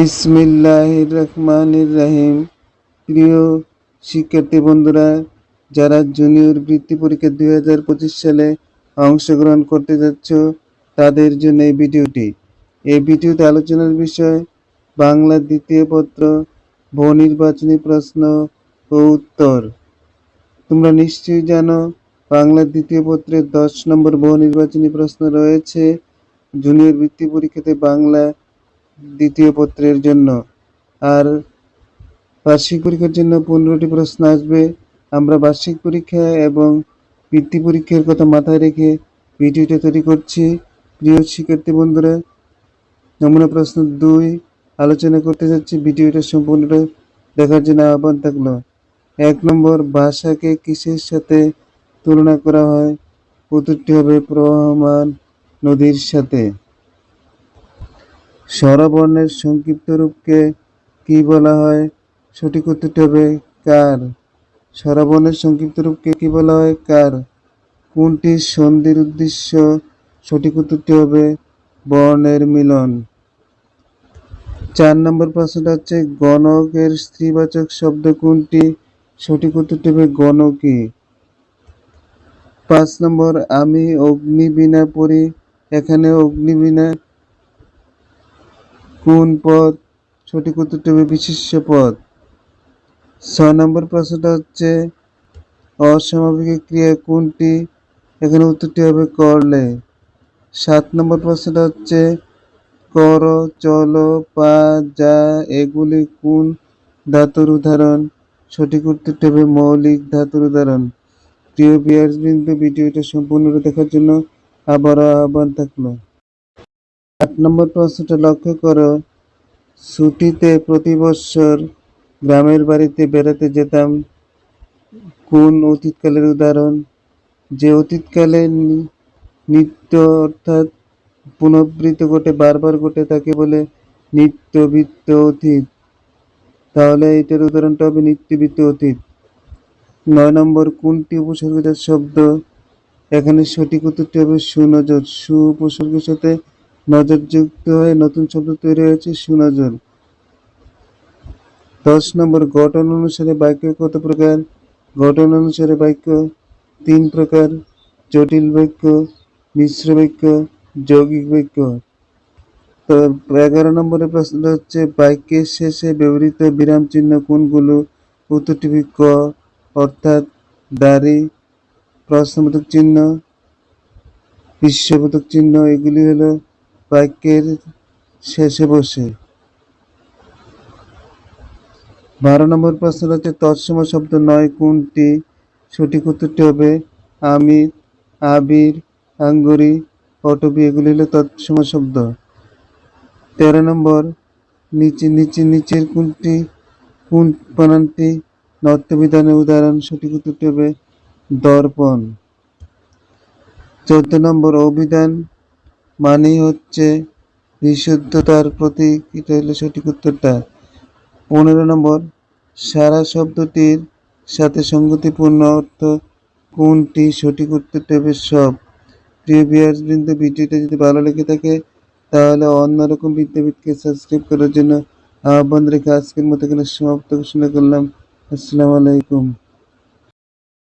বিসমিল্লাহির রহমানির রহিম। প্রিয় শিক্ষার্থী বন্ধুরা, যারা জুনিয়র বৃত্তি পরীক্ষা দুই হাজার পঁচিশ সালে অংশগ্রহণ করতে যাচ্ছ, তাদের জন্য এই ভিডিওটি। এই ভিডিওতে আলোচনার বিষয়, বাংলা দ্বিতীয় পত্র বহু নির্বাচনী প্রশ্ন ও উত্তর। তোমরা নিশ্চয়ই জানো, বাংলা দ্বিতীয় পত্রের দশ নম্বর নির্বাচনী প্রশ্ন রয়েছে। জুনিয়র বৃত্তি পরীক্ষাতে বাংলা দ্বিতীয় পত্রের জন্য। আর বার্ষিক পরীক্ষার জন্য পনেরোটি প্রশ্ন আসবে। আমরা বার্ষিক পরীক্ষা এবং বৃত্তি পরীক্ষার কথা মাথায় রেখে ভিডিওটা তৈরি করছি। প্রিয় শিক্ষার্থী বন্ধুরা, নমুনা প্রশ্ন দুই, আলোচনা করতে যাচ্ছি ভিডিওটা সম্পূর্ণটা দেখার জন্য আহ্বান থাকল। এক নম্বর, ভাষাকে কিসের সাথে তুলনা করা হয়? উত্তরটি হবে প্রবহমান নদীর সাথে। স্বরবর্ণের সংক্ষিপ্ত রূপকে কি বলা হয়? সঠিক উত্তরটি হবে কার। স্বরবর্ণের সংক্ষিপ্ত রূপকে কি বলা হয়? কার। কোনটি সন্ধির উদ্দেশ্য? সঠিক উত্তরটি হবে বর্ণের মিলন। চার নম্বর প্রশ্নটা হচ্ছে, গণকের স্ত্রীবাচক শব্দ কোনটি? সঠিক উত্তরটি হবে গণকী। পাঁচ নম্বর, আমি অগ্নিবীণা পড়ি এখানে অগ্নিবীণা কোন পদ? সঠিক উত্তরটি হবে বিশিষ্ট পদ। ছয় নম্বর প্রশ্নটা হচ্ছে অসমাপিক ক্রিয়া কোনটি? এখানে উত্তরটি হবে করলে। সাত নম্বর প্রশ্নটা হচ্ছে, কর, চল, পা, যা, এগুলি কোন ধাতুর উদাহরণ? সঠিক উত্তরটি হবে মৌলিক ধাতুর উদাহরণ। প্রিয় বিয়ার্স বিন্দু ভিডিওটা সম্পূর্ণ দেখার জন্য আবারও আহ্বান থাকল। আট নম্বর প্রশ্নটা লক্ষ্য করো। ছুটিতে প্রতি বছর গ্রামের বাড়িতে বেড়াতে যেতাম। কোন অতীতকালের উদাহরণ? যে অতীতকালে নিত্য অর্থাৎ পুনরাবৃত্ত ঘটে, বারবার ঘটে, তাকে বলে নিত্যবৃত্ত অতীত। তাহলে এটার উদাহরণটা হবে নিত্যবৃত্ত অতীত। নয় নম্বর, কোনটি উপসর্গজাত শব্দ? এখানে সঠিক উত্তরটি হবে সুনজর। সু উপসর্গের সাথে নজর যুক্ত হয়ে নতুন শব্দ তৈরি হয়েছে সুনজর দশ নম্বর গঠন অনুসারে বাক্য কত প্রকার? গঠন অনুসারে বাক্য তিন প্রকার, জটিল বাক্য, মিশ্র বাক্য, যৌগিক বাক্য। তো এগারো নম্বরের প্রশ্নটা হচ্ছে, বাক্যের শেষে ব্যবহৃত বিরাম চিহ্ন কোনগুলো? উত্তরটি ক, অর্থাৎ দাড়ি, প্রশ্নবোধক চিহ্ন, বিশ্ববোধক চিহ্ন, এগুলি হলো বাক্যের শেষে বসে। বারো নম্বর প্রশ্ন হচ্ছে, তৎসম শব্দ নয়, কোনটি? সঠিক উত্তরটি হবে আমি আবির, আঙ্গুরি, অটবি, এগুলি হলো তৎসম শব্দ। তেরো নম্বর, নিচে নিচে, নিচের কোনটি? কোন বানানটি নর্তবিধানের উদাহরণ, সঠিক উত্তরটি হবে, দর্পণ। চোদ্দ নম্বর, অভিধান মানেই হচ্ছে বিশুদ্ধতার প্রতীক। এটা হলো সঠিক উত্তরটা। পনেরো নম্বর, সারা শব্দটির সাথে সঙ্গতিপূর্ণ অর্থ কোনটি? সঠিক উত্তরটি হবে সব। প্রিয় বৃন্দ ভিডিওটা যদি ভালো লেগে থাকে, তাহলে অন্যরকম বিদ্যাপীঠকে সাবস্ক্রাইব করার জন্য আহ্বান রেখে আজকের মতো এখানে সমাপ্ত ঘোষণা করলাম। আসসালামু আলাইকুম।